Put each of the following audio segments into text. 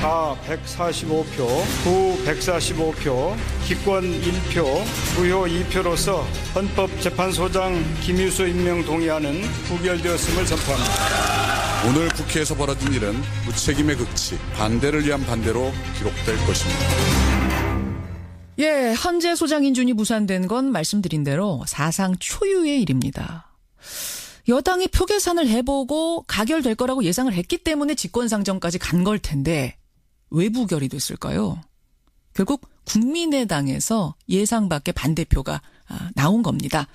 다 145표, 부 145표, 기권 1표, 무효 2표로서 헌법재판소장 김유수 임명 동의안은 부결되었음을 선포합니다. 오늘 국회에서 벌어진 일은 무책임의 극치, 반대를 위한 반대로 기록될 것입니다. 예, 헌재 소장 인준이 무산된 건 말씀드린 대로 사상 초유의 일입니다. 여당이 표 계산을 해보고 가결될 거라고 예상을 했기 때문에 직권상정까지 간 걸 텐데 왜 부결이 됐을까요? 결국 국민의당에서 예상 밖의 반대표가 아, 나온 겁니다.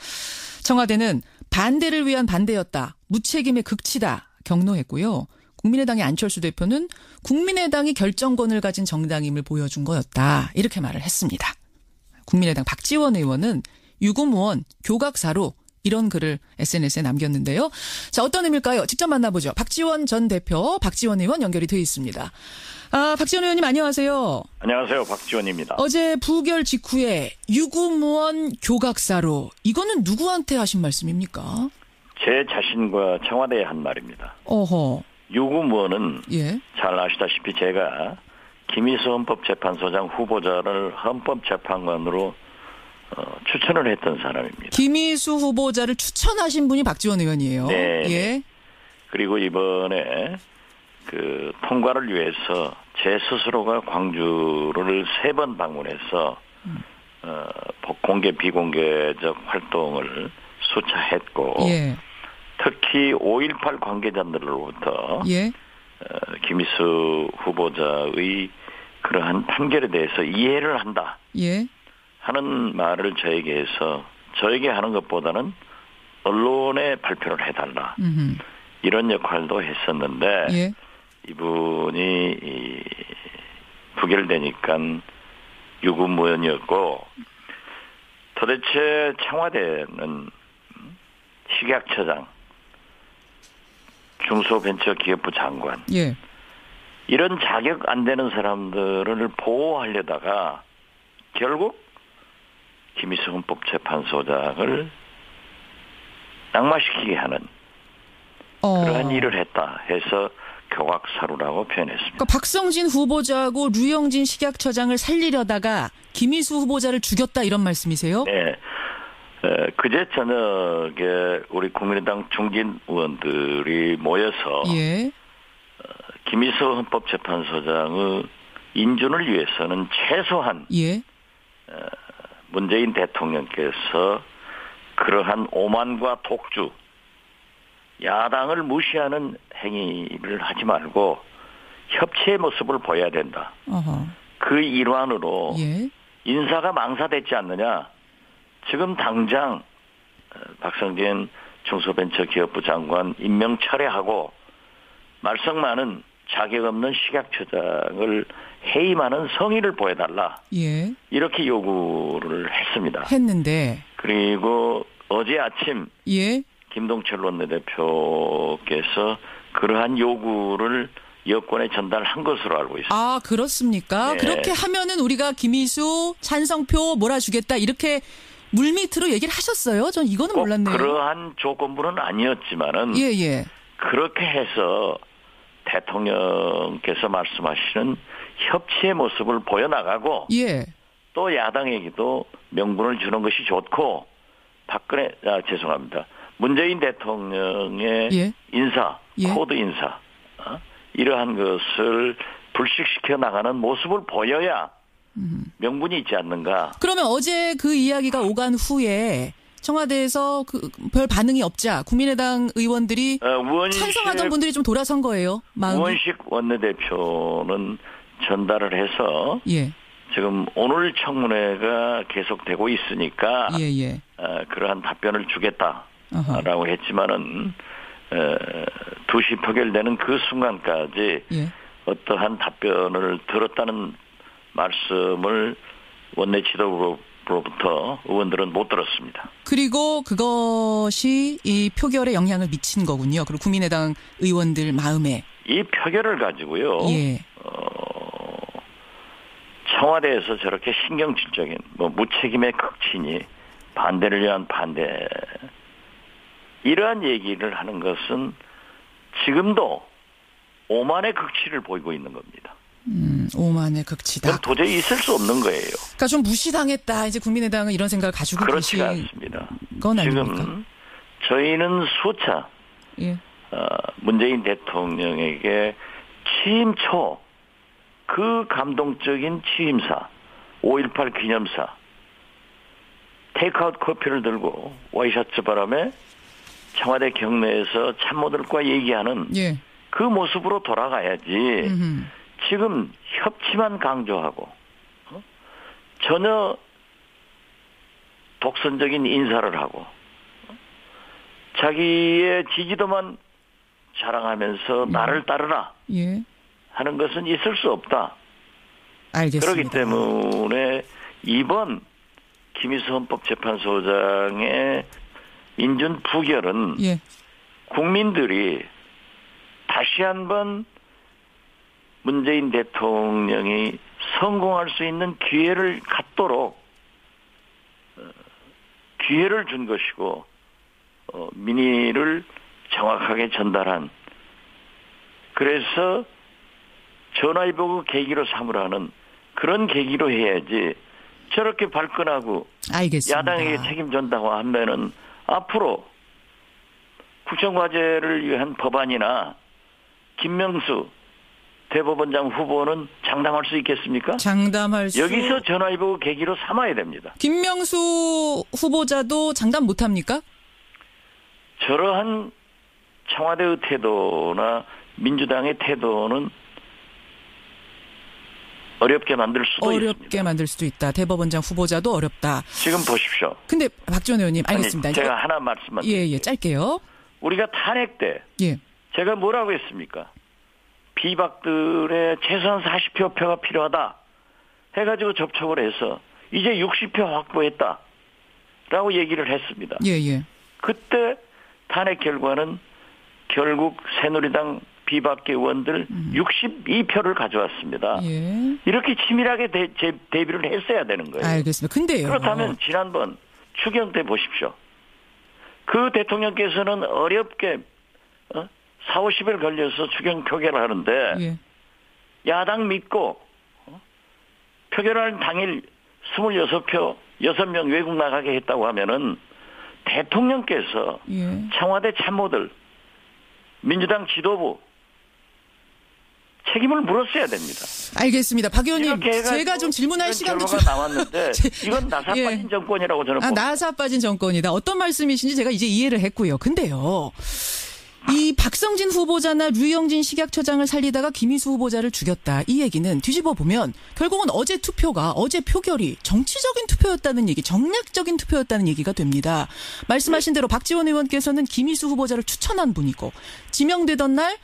청와대는 반대를 위한 반대였다. 무책임의 극치다. 경로했고요. 국민의당의 안철수 대표는 국민의당이 결정권을 가진 정당임을 보여준 거였다. 이렇게 말을 했습니다. 국민의당 박지원 의원은 유구무원 교각사로 이런 글을 SNS에 남겼는데요. 자, 어떤 의미일까요? 직접 만나보죠. 박지원 전 대표, 박지원 의원 연결이 되어 있습니다. 아, 박지원 의원님 안녕하세요. 안녕하세요. 박지원입니다. 어제 부결 직후에 유구무원 교각사로 이거는 누구한테 하신 말씀입니까? 제 자신과 청와대에 한 말입니다. 어허. 유구무원은 예. 잘 아시다시피 제가 김희수 헌법재판소장 후보자를 헌법재판관으로 어, 추천을 했던 사람입니다. 김희수 후보자를 추천하신 분이 박지원 의원이에요. 네. 예. 그리고 이번에 그 통과를 위해서 제 스스로가 광주를 세 번 방문해서 어, 공개 비공개적 활동을 수차 했고 예. 특히 5.18 관계자들로부터 예. 어, 김희수 후보자의 그러한 판결에 대해서 이해를 한다 예. 하는 말을 저에게 해서 저에게 하는 것보다는 언론에 발표를 해달라 음흠. 이런 역할도 했었는데 예. 이분이 이 부결되니까 유구무원이었고 도대체 청와대는 식약처장 중소벤처기업부 장관 예. 이런 자격 안 되는 사람들을 보호하려다가 결국 김희수 헌법재판소장을 낙마시키게 하는 어. 그러한 일을 했다 해서 교각사루라고 표현했습니다. 그러니까 박성진 후보자하고 류영진 식약처장을 살리려다가 김희수 후보자를 죽였다 이런 말씀이세요? 네. 에, 그제 저녁에 우리 국민의당 중진 의원들이 모여서 예. 김희수 헌법재판소장의 인준을 위해서는 최소한 예. 문재인 대통령께서 그러한 오만과 독주, 야당을 무시하는 행위를 하지 말고 협치의 모습을 보여야 된다. 어허. 그 일환으로 예. 인사가 망사됐지 않느냐. 지금 당장 어, 박성진 중소벤처기업부 장관 임명 철회하고 말썽 많은 자격 없는 식약처장을 해임하는 성의를 보여달라. 예. 이렇게 요구를 했습니다. 했는데 그리고 어제 아침 예. 김동철 원내대표께서 그러한 요구를 여권에 전달한 것으로 알고 있습니다. 아, 그렇습니까? 네. 그렇게 하면은 우리가 김희수 찬성표 몰아주겠다 이렇게 물밑으로 얘기를 하셨어요? 전 이거는 꼭 몰랐네요. 그러한 조건부는 아니었지만은 예, 예. 그렇게 해서 대통령께서 말씀하시는 협치의 모습을 보여나가고 예. 또 야당에게도 명분을 주는 것이 좋고 박근혜 아 죄송합니다 문재인 대통령의 예. 인사 예. 코드 인사 어? 이러한 것을 불식시켜 나가는 모습을 보여야 음. 명분이 있지 않는가 그러면 어제 그 이야기가 오간 후에 청와대에서 그 별 반응이 없자 국민의당 의원들이 어, 우원식 찬성하던 분들이 좀 돌아선 거예요. 마음이. 우원식 원내대표는 전달을 해서 예. 지금 오늘 청문회가 계속되고 있으니까 예, 예. 어, 그러한 답변을 주겠다라고 어허. 했지만은 어, 2시 표결되는 그 순간까지 예. 어떠한 답변을 들었다는 말씀을 원내 지도부 로부터 의원들은 못 들었습니다. 그리고 그것이 이 표결에 영향을 미친 거군요. 그리고 국민의당 의원들 마음에. 이 표결을 가지고요. 예. 어, 청와대에서 저렇게 신경질적인 뭐 무책임의 극치니 반대를 위한 반대 이러한 얘기를 하는 것은 지금도 오만의 극치를 보이고 있는 겁니다. 음, 오만의 극치다. 그건 도저히 있을 수 없는 거예요. 그러니까 좀 무시당했다. 이제 국민의당은 이런 생각을 가지고 그렇지가 계신 않습니다. 건 아닙니까? 지금 저희는 수차 예. 어, 문재인 대통령에게 취임 초 그 감동적인 취임사 5.18 기념사 테이크아웃 커피를 들고 와이셔츠 바람에 청와대 경내에서 참모들과 얘기하는 예. 그 모습으로 돌아가야지 음흠. 지금 협치만 강조하고 어? 전혀 독선적인 인사를 하고 어? 자기의 지지도만 자랑하면서 나를 따르라 예. 하는 것은 있을 수 없다. 알겠습니다. 그렇기 때문에 이번 김희수 헌법재판소장의 인준 부결은 예. 국민들이 다시 한번 문재인 대통령이 성공할 수 있는 기회를 갖도록 어, 기회를 준 것이고 어, 민의를 정확하게 전달한 그래서 전화위복을 계기로 삼으라는 그런 계기로 해야지 저렇게 발끈하고 알겠습니다. 야당에게 책임진다고 하면은 앞으로 국정과제를 위한 법안이나 김명수 대법원장 후보는 장담할 수 있겠습니까? 장담할 수 여기서 전화위복을 계기로 삼아야 됩니다. 김명수 후보자도 장담 못 합니까? 저러한 청와대의 태도나 민주당의 태도는 어렵게 만들 수도 어렵게 있습니다. 만들 수도 있다. 대법원장 후보자도 어렵다. 지금 보십시오. 근데 박지원 의원님 알겠습니다. 아니, 제가 하나 말씀만 예, 드릴게요. 예, 짧게요. 우리가 탄핵 때 예. 제가 뭐라고 했습니까? 비박들의 최소한 40표 표가 필요하다. 해가지고 접촉을 해서 이제 60표 확보했다. 라고 얘기를 했습니다. 예, 예. 그때 탄핵 결과는 결국 새누리당 비박계 의원들 62표를 가져왔습니다. 음. 예. 이렇게 치밀하게 대, 제, 대비를 했어야 되는 거예요. 알겠습니다. 근데요. 그렇다면 지난번 추경 때 보십시오. 그 대통령께서는 어렵게 어? 4, 50일 걸려서 추경 표결을 하는데 예. 야당 믿고 어? 표결할 당일 26표 6명 외국 나가게 했다고 하면은 대통령께서 예. 청와대 참모들 민주당 지도부 책임을 물었어야 됩니다. 알겠습니다. 박 의원님, 제가 좀 질문할 시간도 주- 나왔는데 제- 이건 나사 예. 빠진 정권이라고 저는 아. 나사 빠진 정권이다. 어떤 말씀이신지 제가 이제 이해를 했고요. 근데요. 이 박성진 후보자나 류영진 식약처장을 살리다가 김희수 후보자를 죽였다. 이 얘기는 뒤집어 보면 결국은 어제 투표가 어제 표결이 정치적인 투표였다는 얘기, 정략적인 투표였다는 얘기가 됩니다. 말씀하신 대로 박지원 의원께서는 김희수 후보자를 추천한 분이고 지명되던 날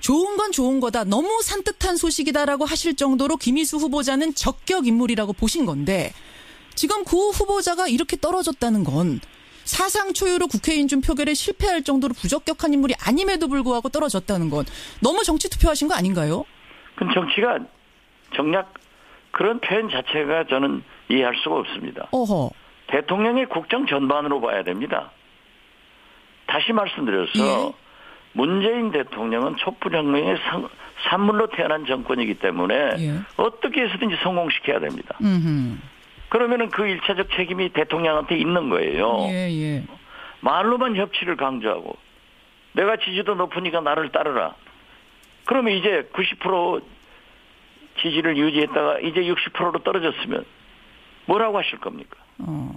좋은 건 좋은 거다. 너무 산뜻한 소식이다라고 하실 정도로 김희수 후보자는 적격 인물이라고 보신 건데 지금 그 후보자가 이렇게 떨어졌다는 건 사상 초유로 국회의원 준 표결에 실패할 정도로 부적격한 인물이 아님에도 불구하고 떨어졌다는 건 너무 정치 투표하신 거 아닌가요? 그럼 정치가 정략 그런 표현 자체가 저는 이해할 수가 없습니다. 어허. 대통령의 국정 전반으로 봐야 됩니다. 다시 말씀드려서 예. 문재인 대통령은 촛불혁명의 산- 산물로 태어난 정권이기 때문에 예. 어떻게 해서든지 성공시켜야 됩니다. 음흠. 그러면은 그 일차적 책임이 대통령한테 있는 거예요. 예, 예. 말로만 협치를 강조하고 내가 지지도 높으니까 나를 따르라. 그러면 이제 90% 지지를 유지했다가 이제 60%로 떨어졌으면 뭐라고 하실 겁니까? 어.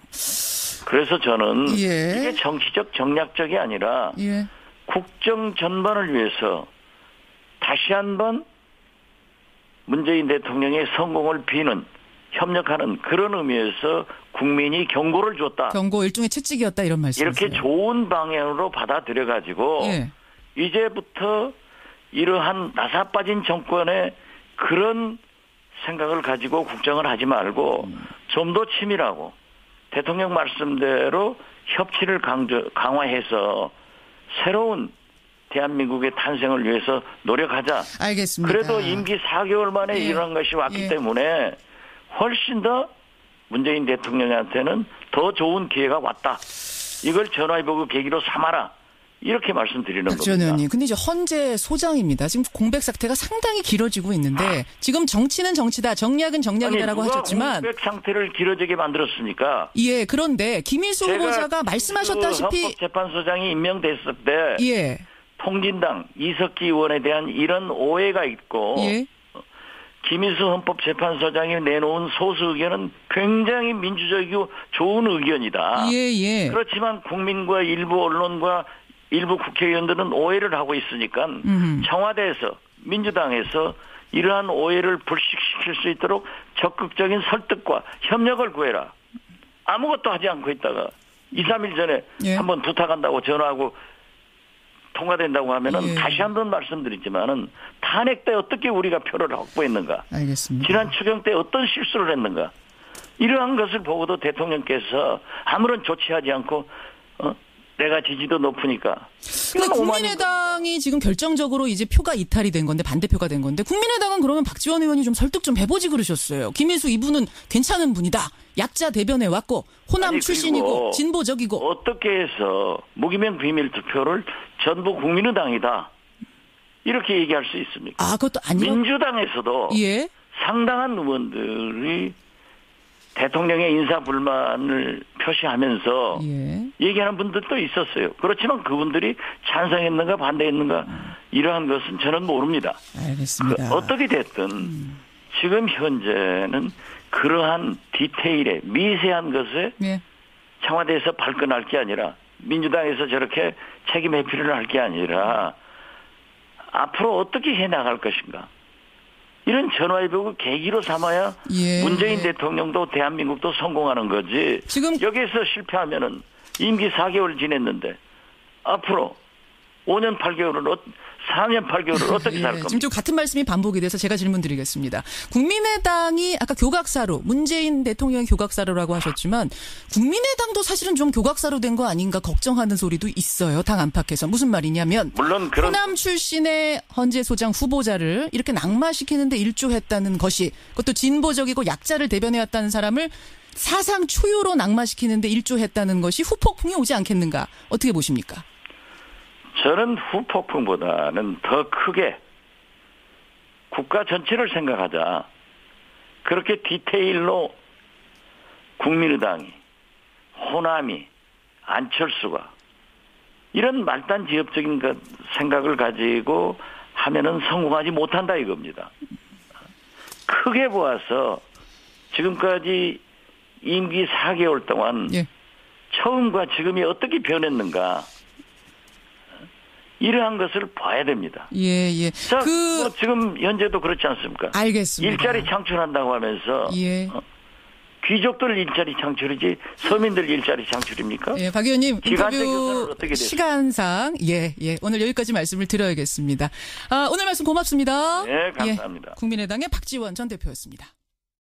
그래서 저는 예. 이게 정치적 정략적이 아니라 예. 국정 전반을 위해서 다시 한번 문재인 대통령의 성공을 비는 협력하는 그런 의미에서 국민이 경고를 줬다. 경고 일종의 채찍이었다 이런 말씀이세요. 이렇게 좋은 방향으로 받아들여 가지고 예. 이제부터 이러한 나사 빠진 정권의 그런 생각을 가지고 국정을 하지 말고 좀더 치밀하고 대통령 말씀대로 협치를 강조, 강화해서 새로운 대한민국의 탄생을 위해서 노력하자. 알겠습니다. 그래도 임기 4개월 만에 예. 일어난 것이 왔기 예. 때문에 훨씬 더 문재인 대통령한테는 더 좋은 기회가 왔다. 이걸 전화위복의 계기로 삼아라. 이렇게 말씀드리는 겁니다. 의원님, 근데 이제 헌재 소장입니다. 지금 공백 사태가 상당히 길어지고 있는데 지금 정치는 정치다, 정략은 정략이다라고 아니, 하셨지만 공백 상태를 길어지게 만들었습니까? 예, 그런데 김일수 후보자가 말씀하셨다시피 헌법재판소장이 임명됐을 때 예, 통진당 이석기 의원에 대한 이런 오해가 있고 예, 김일수 헌법재판소장이 내놓은 소수 의견은 굉장히 민주적이고 좋은 의견이다. 예, 예. 그렇지만 국민과 일부 언론과 일부 국회의원들은 오해를 하고 있으니까 음흠. 청와대에서 민주당에서 이러한 오해를 불식시킬 수 있도록 적극적인 설득과 협력을 구해라. 아무것도 하지 않고 있다가 2, 3일 전에 예. 한번 부탁한다고 전화하고 통과된다고 하면은 예. 다시 한번 말씀드리지만은 탄핵 때 어떻게 우리가 표를 확보했는가? 알겠습니다. 지난 추경 때 어떤 실수를 했는가? 이러한 것을 보고도 대통령께서 아무런 조치하지 않고 어? 내가 지지도 높으니까. 근데 이건 오만인 국민의당이 지금 결정적으로 이제 표가 이탈이 된 건데 반대표가 된 건데 국민의당은 그러면 박지원 의원이 좀 설득 좀 해보지 그러셨어요. 김일수 이분은 괜찮은 분이다. 약자 대변에 왔고 호남 아니, 출신이고 진보적이고 어떻게 해서 무기명 비밀 투표를 전부 국민의당이다. 이렇게 얘기할 수 있습니까? 아 그것도 아니라 민주당에서도 예 상당한 의원들이 대통령의 인사 불만을 표시하면서 예. 얘기하는 분들도 있었어요. 그렇지만 그분들이 찬성했는가 반대했는가 이러한 것은 저는 모릅니다. 그 알겠습니다. 어떻게 됐든 지금 현재는 그러한 디테일에 미세한 것에 예. 청와대에서 발끈할 게 아니라 민주당에서 저렇게 책임 회피를 할 게 아니라 앞으로 어떻게 해 나갈 것인가 이런 전화위복을 계기로 삼아야 예. 문재인 대통령도 대한민국도 성공하는 거지 지금 여기에서 실패하면은 임기 4개월 지냈는데 앞으로 5년 8개월은 어, 4년 8개월을 어떻게 살 예, 겁니까? 지금 좀 같은 말씀이 반복이 돼서 제가 질문 드리겠습니다. 국민의당이 아까 교각사로 문재인 대통령이 교각사로라고 하셨지만 국민의당도 사실은 좀 교각사로 된 거 아닌가 걱정하는 소리도 있어요. 당 안팎에서 무슨 말이냐면 물론 그런 호남 출신의 헌재 소장 후보자를 이렇게 낙마시키는데 일조했다는 것이 그것도 진보적이고 약자를 대변해왔다는 사람을 사상 초유로 낙마시키는데 일조했다는 것이 후폭풍이 오지 않겠는가 어떻게 보십니까? 저는 후폭풍보다는 더 크게 국가 전체를 생각하자. 그렇게 디테일로 국민의당이, 호남이, 안철수가 이런 말단 지역적인 것 생각을 가지고 하면은 성공하지 못한다 이겁니다. 크게 보아서 지금까지 임기 4개월 동안 예. 처음과 지금이 어떻게 변했는가 이러한 것을 봐야 됩니다. 예, 예. 자, 그 뭐 지금 현재도 그렇지 않습니까? 알겠습니다. 일자리 창출한다고 하면서 예. 어, 귀족들 일자리 창출이지 서민들 일자리 창출입니까? 예, 박 의원님 인터뷰? 시간상 예, 예. 오늘 여기까지 말씀을 드려야겠습니다. 아, 오늘 말씀 고맙습니다. 네, 감사합니다. 예, 국민의당의 박지원 전 대표였습니다.